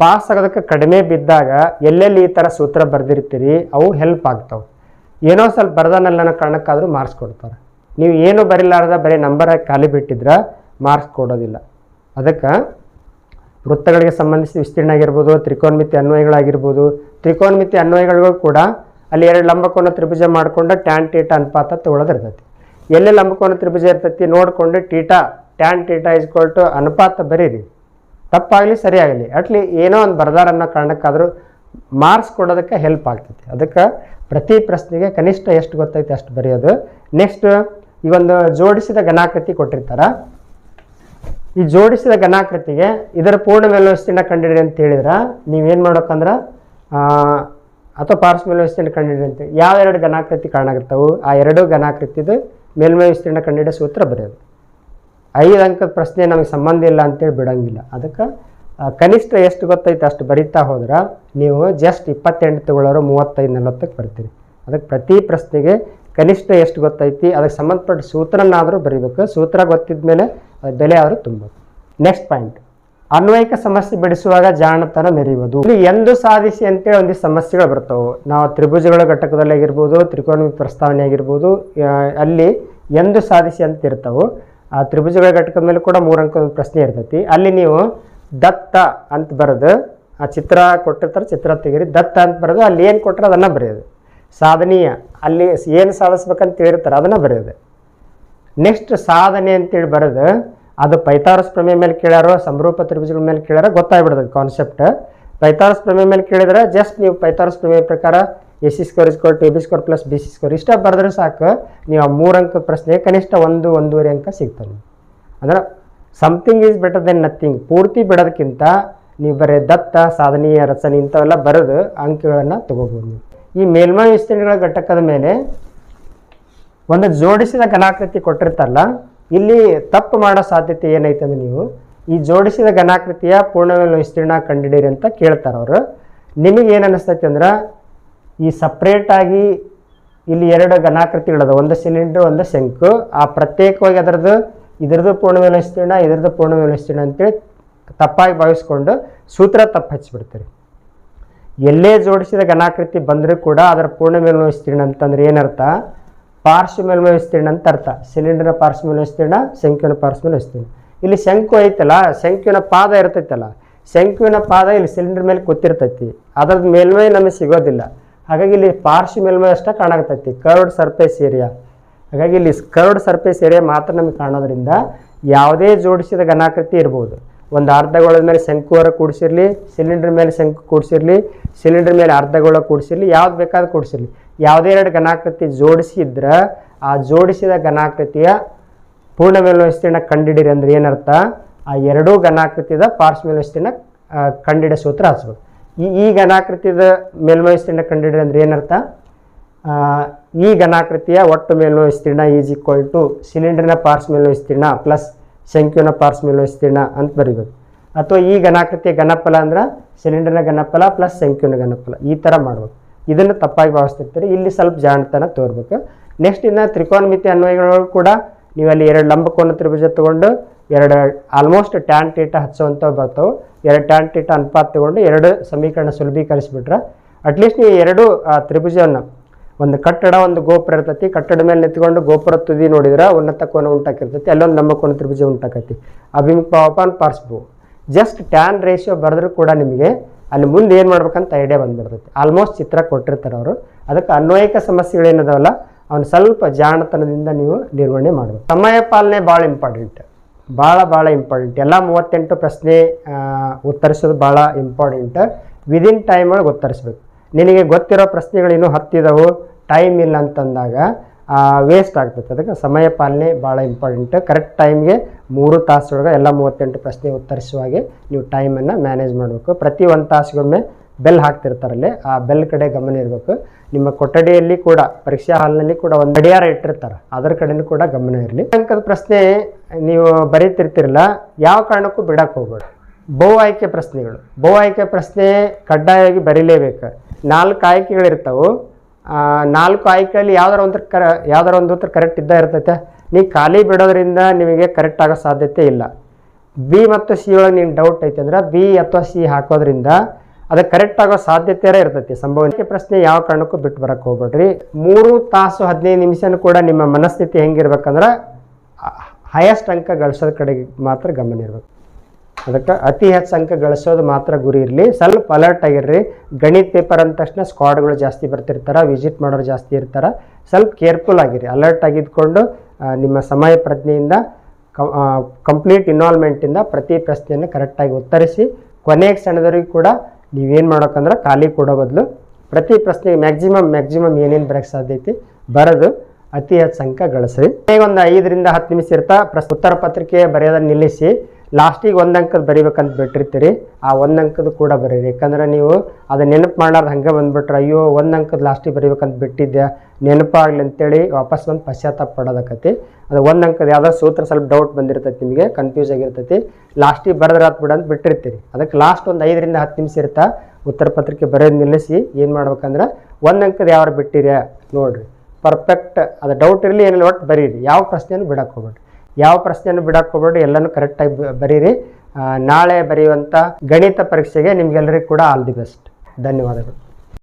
ಪಾಸ್ ಆಗೋದಕ್ಕೆ ಕಡಿಮೆ ಬಿದ್ದಾಗ ಎಲ್ಲೆಲ್ಲಿ ಈ ಥರ ಸೂತ್ರ ಬರೆದಿರ್ತೀರಿ, ಅವು ಹೆಲ್ಪ್ ಆಗ್ತಾವೆ. ಏನೋ ಸ್ವಲ್ಪ ಬರೆದನಲ್ಲ ಅನ್ನೋ ಕಾರಣಕ್ಕಾದರೂ ಮಾರ್ಕ್ಸ್ ಕೊಡ್ತಾರೆ ನೀವು ಏನು ಬರಿಲಾರ್ದ ಬರೀ ನಂಬರ್ ಖಾಲಿ ಬಿಟ್ಟಿದ್ರೆ ಮಾರ್ಕ್ಸ್ ಕೊಡೋದಿಲ್ಲ ಅದಕ್ಕೆ ವೃತ್ತಗಳಿಗೆ ಸಂಬಂಧಿಸಿದ ವಿಸ್ತೀರ್ಣ ಆಗಿರ್ಬೋದು, ತ್ರಿಕೋನಮಿತಿ ಅನ್ವಯಗಳಾಗಿರ್ಬೋದು, ತ್ರಿಕೋನಮಿತಿ ಅನ್ವಯಗಳು ಕೂಡ ಅಲ್ಲಿ ಎರಡು ಲಂಬಕೋನ ತ್ರಿಭುಜ ಮಾಡಿಕೊಂಡು ಟ್ಯಾನ್ ಟೀಟಾ ಅನುಪಾತ ತಗೊಳ್ಳೋದಿರ್ತೈತಿ ಎಲ್ಲೇ ಲಂಬಕೋನ ತ್ರಿಭುಜ ಇರ್ತೈತಿ ನೋಡಿಕೊಂಡು ಟೀಟಾ ಟ್ಯಾನ್ ಟೀಟಾ ಇಸ್ಕೊಳ್ಟು ಅನುಪಾತ ಬರೀರಿ. ತಪ್ಪಾಗಲಿ ಸರಿಯಾಗಲಿ. ಅಟ್ಲಿ ಏನೋ ಒಂದು ಬರ್ದಾರ ಅನ್ನೋ ಕಾರಣಕ್ಕಾದರೂ ಮಾರ್ಕ್ಸ್ ಕೊಡೋದಕ್ಕೆ ಹೆಲ್ಪ್ ಆಗ್ತೈತಿ. ಅದಕ್ಕೆ ಪ್ರತಿ ಪ್ರಶ್ನೆಗೆ ಕನಿಷ್ಠ ಎಷ್ಟು ಗೊತ್ತೈತೆ ಅಷ್ಟು ಬರೆಯೋದು. ನೆಕ್ಸ್ಟ್ ಈ ಒಂದು ಜೋಡಿಸಿದ ಘನಾಕೃತಿ ಕೊಟ್ಟಿರ್ತಾರೆ. ಈ ಜೋಡಿಸಿದ ಘನಾಕೃತಿಗೆ ಇದರ ಪೂರ್ಣ ಮೇಲ್ವಸ್ತಿನ ಕಂಡಿಡಿ ಅಂತ ಹೇಳಿದ್ರೆ ನೀವೇನು ಮಾಡ್ಬೇಕಂದ್ರೆ ಆ, ಅಥವಾ ಪಾರ್ಶ್ವ ಮೇಲ್ವಸ್ಥೆಯನ್ನು ಕಂಡಿಡಿ ಅಂತ ಯಾವ ಎರಡು ಘನಾಕೃತಿ ಕಾಣಾಗಿರ್ತಾವು ಆ ಎರಡು ಘನಾಕೃತಿದು ಮೇಲ್ಮೈ ವಿಸ್ತೀರ್ಣ ಕಂಡಿಡಿಯ ಸೂತ್ರ ಬರೆಯೋದು. ಐದು ಅಂಕದ ಪ್ರಶ್ನೆ ನಮಗೆ ಸಂಬಂಧ ಇಲ್ಲ ಅಂತೇಳಿ ಬಿಡೋಂಗಿಲ್ಲ. ಅದಕ್ಕೆ ಕನಿಷ್ಠ ಎಷ್ಟು ಗೊತ್ತೈತೆ ಅಷ್ಟು ಬರಿತಾ ಹೋದ್ರೆ ನೀವು ಜಸ್ಟ್ ಇಪ್ಪತ್ತೆಂಟು ತಗೊಳ್ಳೋರು ಮೂವತ್ತೈದು ನಲವತ್ತಕ್ಕೆ ಬರ್ತೀರಿ. ಅದಕ್ಕೆ ಪ್ರತಿ ಪ್ರಶ್ನೆಗೆ ಕನಿಷ್ಠ ಎಷ್ಟು ಗೊತ್ತೈತಿ, ಅದಕ್ಕೆ ಸಂಬಂಧಪಟ್ಟ ಸೂತ್ರನಾದರೂ ಬರೀಬೇಕು. ಸೂತ್ರ ಗೊತ್ತಿದ ಮೇಲೆ ಅದು ಬೆಲೆ ಆದರೂ ತುಂಬಬೇಕು. ನೆಕ್ಸ್ಟ್ ಪಾಯಿಂಟ್ ಅನ್ವಯಿಕ ಸಮಸ್ಯೆ ಬಿಡಿಸುವಾಗ ಜಾಣತನ ಮೆರೆಯುವುದು. ಇಲ್ಲಿ ಎಂದು ಸಾಧಿಸಿ ಅಂತೇಳಿ ಒಂದಿಷ್ಟು ಸಮಸ್ಯೆಗಳು ಬರ್ತವೆ. ನಾವು ತ್ರಿಭುಜಗಳ ಘಟಕದಲ್ಲಿ ಆಗಿರ್ಬೋದು ತ್ರಿಕೋನ ಪ್ರಸ್ತಾವನೆ ಆಗಿರ್ಬೋದು ಅಲ್ಲಿ ಎಂದು ಸಾಧಿಸಿ ಅಂತ ಇರ್ತಾವೆ. ಆ ತ್ರಿಭುಜಗಳ ಘಟಕದ ಮೇಲೆ ಕೂಡ ಮೂರು ಅಂಕದ ಪ್ರಶ್ನೆ ಇರ್ತೈತಿ. ಅಲ್ಲಿ ನೀವು ದತ್ತ ಅಂತ ಬರೆದು, ಆ ಚಿತ್ರ ಕೊಟ್ಟಿರ್ತಾರೆ, ಚಿತ್ರ ತೆಗೀರಿ, ದತ್ತ ಅಂತ ಬರೆದು ಅಲ್ಲಿ ಏನು ಕೊಟ್ಟರೆ ಅದನ್ನು ಬರೆಯೋದು. ಸಾಧನೀಯ, ಅಲ್ಲಿ ಏನು ಸಾಧಿಸ್ಬೇಕಂತ ಹೇಳಿರ್ತಾರೆ, ಅದನ್ನು ಬರೆಯೋದು. ನೆಕ್ಸ್ಟ್ ಸಾಧನೆ ಅಂತೇಳಿ ಬರೆದು, ಅದು ಪೈತಾರಸ್ ಪ್ರಮೇಯ ಮೇಲೆ ಕೇಳ್ಯಾರೋ, ಸಮರೂಪ ತ್ರಿಭುಜಗಳ ಮೇಲೆ ಕೇಳ್ಯಾರ ಗೊತ್ತಾಗ್ಬಿಡ್ತದೆ ಕಾನ್ಸೆಪ್ಟ್ ಪೈತಾರಸ್ ಪ್ರಮೇಯ ಮೇಲೆ ಕೇಳಿದ್ರೆ ಜಸ್ಟ್ ನೀವು ಪೈತಾರಸ್ ಪ್ರಮೇಯ ಪ್ರಕಾರ ಎ ಸಿ ಸ್ಕೋರ್ ಇಸ್ಕೋರ್ T B square plus B C square ಇಷ್ಟ ಬರೆದ್ರೆ ಸಾಕು. ನೀವು ಆ ಮೂರು ಅಂಕ ಪ್ರಶ್ನೆ ಕನಿಷ್ಠ ಒಂದು, ಒಂದೂವರೆ ಅಂಕ ಸಿಗ್ತದೆ. ಅಂದ್ರೆ something is better than nothing ಪೂರ್ತಿ ಬಿಡೋದಕ್ಕಿಂತ ನೀವು ಬರೀ ದತ್ತ, ಸಾಧನೀಯ, ರಚನೆ ಇಂಥವೆಲ್ಲ ಬರೆದು ಅಂಕಗಳನ್ನು ತಗೋಬೋದು. ನೀವು ಈ ಮೇಲ್ಮೈ ವಿಸ್ತೀರ್ಣಗಳ ಘಟಕದ ಮೇಲೆ ಒಂದು ಜೋಡಿಸಿದ ಘನಾಕೃತಿ ಕೊಟ್ಟಿರ್ತಾರಲ್ಲ, ಇಲ್ಲಿ ತಪ್ಪು ಮಾಡೋ ಸಾಧ್ಯತೆ ಏನೈತೆ ಅಂದರೆ ನೀವು ಈ ಜೋಡಿಸಿದ ಘನಾಕೃತಿಯ ಪೂರ್ಣ ವಿಸ್ತೀರ್ಣ ಕಂಡಿಡೀರಿ ಅಂತ ಕೇಳ್ತಾರೆ ಅವರು ನಿಮಗೆ ಏನು ಅನ್ನಿಸ್ತೈತೆ ಅಂದ್ರೆ ಈ ಸಪ್ರೇಟಾಗಿ ಇಲ್ಲಿ ಎರಡು ಘನಾಕೃತಿಗಳದ ಒಂದು ಸಿಲಿಂಡ್ರ್ ಒಂದು ಶಂಕು ಆ ಪ್ರತ್ಯೇಕವಾಗಿ ಅದರದ್ದು, ಇದರದ್ದು ಪೂರ್ಣಮೇಲ ವಿಸ್ತೀರ್ಣ ಇದರದ್ದು ಪೂರ್ಣ ವಿಸ್ತೀರ್ಣ ಅಂತೇಳಿ ತಪ್ಪಾಗಿ ಭಾವಿಸ್ಕೊಂಡು ಸೂತ್ರ ತಪ್ಪು ಹಚ್ಚಿಬಿಡ್ತೀರಿ. ಎಲ್ಲೇ ಜೋಡಿಸಿದ ಘನಾಕೃತಿ ಬಂದರೂ ಕೂಡ ಅದರ ಪೂರ್ಣ ಮೇಲ್ಮೈ ವಿಸ್ತೀರ್ಣ ಅಂತಂದ್ರೆ ಏನರ್ಥ? ಪಾರ್ಶ್ವ ಮೇಲ್ಮೈ ವಿಸ್ತೀರ್ಣ ಅಂತ ಅರ್ಥ. ಸಿಲಿಂಡರ್ನ ಪಾರ್ಶ್ವ ಮೇಲ್ಮೈ ವಿಸ್ತೀರ್ಣ ಶಂಕುವಿನ ಪಾರ್ಶ್ವ ಮೇಲ್ಮೈ ವಿಸ್ತೀರ್ಣ ಇಲ್ಲಿ ಶಂಕು ಐತಲ್ಲ ಶಂಕುವಿನ ಪಾದ ಇರ್ತೈತಲ್ಲ. ಶಂಕುವಿನ ಪಾದ ಇಲ್ಲಿ ಸಿಲಿಂಡರ್ ಮೇಲೆ ಕೂತಿರ್ತೈತಿ. ಅದರ ಮೇಲ್ಮೈ ನಮಗೆ ಸಿಗೋದಿಲ್ಲ. ಹಾಗಾಗಿ ಇಲ್ಲಿ ಪಾರ್ಶ್ವ ಮೇಲ್ಮೈ ಅಷ್ಟೇ ಕಾಣಾಕತ್ತೈತಿ. ಕರ್ವ್ಡ್ ಸರ್ಫೇಸ್ ಏರಿಯಾ ಹಾಗಾಗಿ ಇಲ್ಲಿ ಕರ್ವ್ಡ್ ಸರ್ಫೇಸ್ ಏರಿಯಾ ಮಾತ್ರ ನಮಗೆ ಕಾಣೋದ್ರಿಂದ ಯಾವುದೇ ಜೋಡಿಸಿದ ಘನಾಕೃತಿ ಇರ್ಬೋದು. ಒಂದು ಅರ್ಧಗೋಳದ ಮೇಲೆ ಶಂಕುವರ ಕೂಡಿಸಿರಲಿ ಸಿಲಿಂಡರ್ ಮೇಲೆ ಶಂಕು ಕೂಡಿಸಿರಲಿ ಸಿಲಿಂಡರ್ ಮೇಲೆ ಅರ್ಧಗೋಳ ಕೂಡಿಸಿರಲಿ, ಯಾವ್ದು ಬೇಕಾದ ಕೂಡಿಸಿರಲಿ. ಯಾವುದೇ ಎರಡು ಘನಾಕೃತಿ ಜೋಡಿಸಿದ್ರೆ ಆ ಜೋಡಿಸಿದ ಘನಾಕೃತಿಯ ಪೂರ್ಣ ಮೇಲ್ಮೈ ವಿಸ್ತೀರ್ಣ ಕಂಡಿಡಿರಿ ಅಂದ್ರೆ ಏನರ್ಥ? ಆ ಎರಡೂ ಘನಾಕೃತಿದ ಪಾರ್ಶ್ವ ಮೇಲ್ಮೈ ಕಂಡಿಡಿಯ ಸೂತ್ರ ಹಚ್ಬೇಕು ಈ ಈ ಘನಾಕೃತಿಯದ ಮೇಲ್ಮೈ ವಿಸ್ತೀರ್ಣ ಕಂಡುಹಿಡಿದ್ರೆ ಅಂದ್ರೆ ಏನರ್ಥ? ಈ ಘನಾಕೃತಿಯ ಒಟ್ಟು ಮೇಲ್ಮೈ ವಿಸ್ತೀರ್ಣ ಈಸ್ ಈಕ್ವಲ್ ಟು ಸಿಲಿಂಡರ್ನ ಪಾರ್ಸ್ ಮೇಲ್ಮೈ ವಿಸ್ತೀರ್ಣ ಪ್ಲಸ್ ಶಂಕುವಿನ ಪಾರ್ಸ್ ಮೇಲ್ಮೈ ವಿಸ್ತೀರ್ಣ ಅಂತ ಬರಿಬೇಕು. ಅಥವಾ ಈ ಘನಾಕೃತಿಯ ಘನಫಲ ಅಂದ್ರೆ ಸಿಲಿಂಡರ್ನ ಘನಫಲ ಪ್ಲಸ್ ಶಂಕುವಿನ ಘನಫಲ. ಈ ಥರ ಮಾಡ್ಬೇಕು. ಇದನ್ನು ತಪ್ಪಾಗಿ ಭಾವಿಸ್ತಿರ್ತಾರೆ. ಇಲ್ಲಿ ಸ್ವಲ್ಪ ಜಾಣತನ ತೋರ್ಬೇಕು. ನೆಕ್ಸ್ಟ್ ಇನ್ನು ತ್ರಿಕೋನಮಿತಿ ಅನ್ವಯಗಳು ಕೂಡ ನೀವಲ್ಲಿ ಎರಡು ಲಂಬಕೋನ ತ್ರಿಭುಜ ತಗೊಂಡು ಎರಡು ಆಲ್ಮೋಸ್ಟ್ ಟ್ಯಾನ್ ಟೀಟ ಹಚ್ಚುವಂಥವು ಬರ್ತವೆ. ಎರಡು ಟ್ಯಾನ್ ಟೀಟ ಅನುಪಾತ ತಗೊಂಡು ಎರಡು ಸಮೀಕರಣ ಸುಲಭೀಕರಿಸಿಬಿಟ್ರೆ ಅಟ್ಲೀಸ್ಟ್ ನೀವು ಎರಡು ತ್ರಿಭುಜವನ್ನು ಒಂದು ಕಟ್ಟಡ, ಒಂದು ಗೋಪುರ ಇರ್ತೈತಿ. ಕಟ್ಟಡ ಮೇಲೆ ನಿಂತ್ಕೊಂಡು ಗೋಪುರ ತುದಿ ನೋಡಿದ್ರೆ ಉನ್ನತ ಕೋನ ಉಂಟಾಕಿರ್ತೈತಿ. ಅಲ್ಲೊಂದು ಲಂಬಕೋನ ತ್ರಿಭುಜ ಉಂಟಾಕೈತಿ. ಅಭಿಮುಖ ಪಾವಪಾನ್ ಪಾರ್ಸ್ಬು ಜಸ್ಟ್ ಟ್ಯಾನ್ ರೇಷಿಯೋ ಬರೆದ್ರೂ ಕೂಡ ನಿಮಗೆ ಅಲ್ಲಿ ಮುಂದೆ ಏನು ಮಾಡ್ಬೇಕಂತ ಐಡಿಯಾ ಬಂದ್ಬಿಡ್ತೈತಿ. ಆಲ್ಮೋಸ್ಟ್ ಚಿತ್ರ ಕೊಟ್ಟಿರ್ತಾರೆ ಅವರು. ಅದಕ್ಕೆ ಅನ್ವಯಿಕ ಸಮಸ್ಯೆಗಳೇನದಾವಲ್ಲ, ಅವ್ನು ಸ್ವಲ್ಪ ಜಾಣತನದಿಂದ ನೀವು ನಿರ್ವಹಣೆ ಮಾಡಬೇಕು. ಸಮಯ ಪಾಲನೆ ಭಾಳ ಇಂಪಾರ್ಟೆಂಟ್ ಭಾಳ ಭಾಳ ಇಂಪಾರ್ಟೆಂಟ್ ಎಲ್ಲ ಮೂವತ್ತೆಂಟು ಪ್ರಶ್ನೆ ಉತ್ತರಿಸೋದು ಭಾಳ ಇಂಪಾರ್ಟೆಂಟ್ ವಿದಿನ್ ಟೈಮ್ ಒಳಗೆ ಉತ್ತರಿಸ್ಬೇಕು. ನಿನಗೆ ಗೊತ್ತಿರೋ ಪ್ರಶ್ನೆಗಳು ಇನ್ನೂ ಹತ್ತಿದವು ಟೈಮ್ ಇಲ್ಲ ಅಂತಂದಾಗ ವೇಸ್ಟ್ ಆಗ್ತೈತೆ ಅದಕ್ಕೆ ಸಮಯ ಪಾಲನೆ ಭಾಳ ಇಂಪಾರ್ಟೆಂಟ್ ಕರೆಕ್ಟ್ ಟೈಮ್ಗೆ ಮೂರು ತಾಸೊಳಗೆ ಎಲ್ಲ ಮೂವತ್ತೆಂಟು ಪ್ರಶ್ನೆ ಉತ್ತರಿಸುವ ಹಾಗೆ ನೀವು ಟೈಮನ್ನು ಮ್ಯಾನೇಜ್ ಮಾಡಬೇಕು. ಪ್ರತಿ ಒಂದು ತಾಸಿಗೊಮ್ಮೆ ಬೆಲ್ ಹಾಕ್ತಿರ್ತಾರಲ್ಲಿ, ಆ ಬೆಲ್ ಕಡೆ ಗಮನ ಇರಬೇಕು. ನಿಮ್ಮ ಕೊಠಡಿಯಲ್ಲಿ ಕೂಡ, ಪರೀಕ್ಷಾ ಹಾಲ್ನಲ್ಲಿ ಕೂಡ ಒಂದು ಗಡಿಯಾರ ಇಟ್ಟಿರ್ತಾರೆ. ಅದರ ಕಡೆನೂ ಕೂಡ ಗಮನ ಇರಲಿ. ಅಂಕದ ಪ್ರಶ್ನೆ ನೀವು ಬರೀತಿರ್ತಿರಲ್ಲ, ಯಾವ ಕಾರಣಕ್ಕೂ ಬಿಡಕ್ಕೆ ಹೋಗ್ಬೇಡಿ. ಬಹು ಆಯ್ಕೆ ಪ್ರಶ್ನೆಗಳು. ಬಹು ಆಯ್ಕೆ ಪ್ರಶ್ನೆ ಕಡ್ಡಾಯವಾಗಿ ಬರೀಲೇಬೇಕು. ನಾಲ್ಕು ಆಯ್ಕೆಗಳಿರ್ತಾವೆ ನಾಲ್ಕು ಆಯ್ಕೆಯಲ್ಲಿ ಯಾವ್ದಾರ ಒಂದು ಕರ, ಯಾವ್ದಾರ ಒಂದು ಉತ್ತರ ಕರೆಕ್ಟ್ ಇದ್ದ ಇರ್ತೈತೆ. ನೀ ಖಾಲಿ ಬಿಡೋದ್ರಿಂದ ನಿಮಗೆ ಕರೆಕ್ಟ್ ಆಗೋ ಸಾಧ್ಯತೆ ಇಲ್ಲ. ಬಿ ಮತ್ತು ಸಿ ಒಳಗೆ ನಿಮ್ಗೆ ಡೌಟ್ ಐತೆ ಅಂದ್ರೆ ಬಿ ಅಥವಾ ಸಿ ಹಾಕೋದ್ರಿಂದ ಅದು ಕರೆಕ್ಟ್ ಆಗೋ ಸಾಧ್ಯತೆ ಇರ್ತೈತಿ. ಸಂಭವನೀಯ ಪ್ರಶ್ನೆ ಯಾವ ಕಾರಣಕ್ಕೂ ಬಿಟ್ಟು ಬರಕ್ಕೆ ಹೋಗ್ಬೇಡ್ರಿ. ಮೂರು ತಾಸು ಹದಿನೈದು ನಿಮಿಷನೂ ಕೂಡ ನಿಮ್ಮ ಮನಸ್ಥಿತಿ ಹೆಂಗಿರ್ಬೇಕಂದ್ರೆ ಹೈಯೆಸ್ಟ್ ಅಂಕ ಗಳಿಸೋದ್ ಕಡೆಗೆ ಮಾತ್ರ ಗಮನ ಇರಬೇಕು. ಅದಕ್ಕೆ ಅತಿ ಹೆಚ್ಚು ಅಂಕ ಗಳಿಸೋದು ಮಾತ್ರ ಗುರಿ ಇರಲಿ. ಸ್ವಲ್ಪ ಅಲರ್ಟ್ ಆಗಿರ್ರಿ. ಗಣಿತ ಪೇಪರ್ ಅಂದ ತಕ್ಷಣ ಸ್ಕ್ವಾಡ್ಗಳು ಜಾಸ್ತಿ ಬರ್ತಿರ್ತಾರೆ ವಿಸಿಟ್ ಮಾಡೋರು ಜಾಸ್ತಿ ಇರ್ತಾರೆ. ಸ್ವಲ್ಪ ಕೇರ್ಫುಲ್ ಆಗಿರಿ. ಅಲರ್ಟ್ ಆಗಿದ್ಕೊಂಡು ನಿಮ್ಮ ಸಮಯ ಪ್ರಜ್ಞೆಯಿಂದ ಕಂಪ್ಲೀಟ್ ಇನ್ವಾಲ್ವ್ಮೆಂಟಿಂದ ಪ್ರತಿ ಪ್ರಶ್ನೆಯನ್ನು ಕರೆಕ್ಟಾಗಿ ಉತ್ತರಿಸಿ ಕೊನೆಗೆ ಕ್ಷಣದವರೆಗೂ ಕೂಡ ನೀವೇನು ಮಾಡೋಕ್ಕಂದ್ರೆ ಖಾಲಿ ಕೊಡೋ ಬದಲು ಪ್ರತಿ ಪ್ರಶ್ನೆಗೆ ಮ್ಯಾಕ್ಸಿಮಮ್ ಮ್ಯಾಕ್ಸಿಮಮ್ ಏನೇನು ಬರೋಕ್ಕೆ ಸಾಧ್ಯ ಐತಿ ಬರೆದು ಅತಿ ಹೆಚ್ಚು ಅಂಕ ಗಳಿಸ್ರಿ. ಈಗ ಒಂದು ಐದರಿಂದ ಹತ್ತು ನಿಮಿಷ ಇರ್ತಾ, ಪ್ರಶ್ನೆ ಉತ್ತರ ಪತ್ರಿಕೆ ಬರೆಯೋದನ್ನ ನಿಲ್ಲಿಸಿ. ಲಾಸ್ಟಿಗೆ ಒಂದು ಅಂಕದ ಬರಿಬೇಕಂತ ಬಿಟ್ಟಿರ್ತೀರಿ. ಆ ಒಂದು ಅಂಕದ ಕೂಡ ಬರೀರಿ. ಯಾಕಂದ್ರೆ ನೀವು ಅದು ನೆನಪು ಮಾಡಾರ್ದು ಹಂಗೆ ಬಂದುಬಿಟ್ರೆ, ಅಯ್ಯೋ, ಒಂದು ಅಂಕದ ಲಾಸ್ಟಿಗೆ ಬರಿಬೇಕಂತ ಬಿಟ್ಟಿದ್ದೆ ನೆನಪಾಗ್ಲಿ ಅಂತೇಳಿ ವಾಪಸ್ ಬಂದು ಪಶ್ಚಾತ್ತಾಪ ಪಡೋದಕ್ಕತಿ ಅದು ಒಂದು ಅಂಕದ ಯಾವುದೋ ಸೂತ್ರ ಸ್ವಲ್ಪ ಡೌಟ್ ಬಂದಿರ್ತೈತಿ ನಿಮಗೆ ಕನ್ಫ್ಯೂಸ್ ಆಗಿರ್ತೈತಿ. ಲಾಸ್ಟಿಗೆ ಬರೆದ್ರೆ ಬಿಡ ಅಂತ ಬಿಟ್ಟಿರ್ತೀರಿ. ಅದಕ್ಕೆ ಲಾಸ್ಟ್ ಒಂದು ಐದರಿಂದ ಹತ್ತು ನಿಮಿಷ ಇರ್ತಾ ಉತ್ತರ ಪತ್ರಿಕೆ ಬರೆಯೋದು ನಿಲ್ಲಿಸಿ. ಏನು ಮಾಡ್ಬೇಕಂದ್ರೆ, ಒಂದು ಅಂಕದ ಯಾವ ಬಿಟ್ಟಿರ್ಯಾ ನೋಡಿರಿ. ಪರ್ಫೆಕ್ಟ್ ಅದು ಡೌಟ್ ಇರಲಿ ಏನಿಲ್ಲ ಒಟ್ಟು ಬರೀರಿ. ಯಾವ ಪ್ರಶ್ನೆನೂ ಬಿಡಕ್ಕೆ ಹೋಗ್ಬೇಡ್ರಿ. ಯಾವ ಪ್ರಶ್ನೆಯನ್ನು ಬಿಡಕ್ಕೆ ಹೋಗ್ಬೇಡಿ ಎಲ್ಲನೂ ಕರೆಕ್ಟಾಗಿ ಬರೀರಿ. ನಾಳೆ ಬರೆಯುವಂಥ ಗಣಿತ ಪರೀಕ್ಷೆಗೆ ನಿಮಗೆಲ್ಲರಿಗೂ ಕೂಡ ಆಲ್ ದಿ ಬೆಸ್ಟ್ ಧನ್ಯವಾದಗಳು.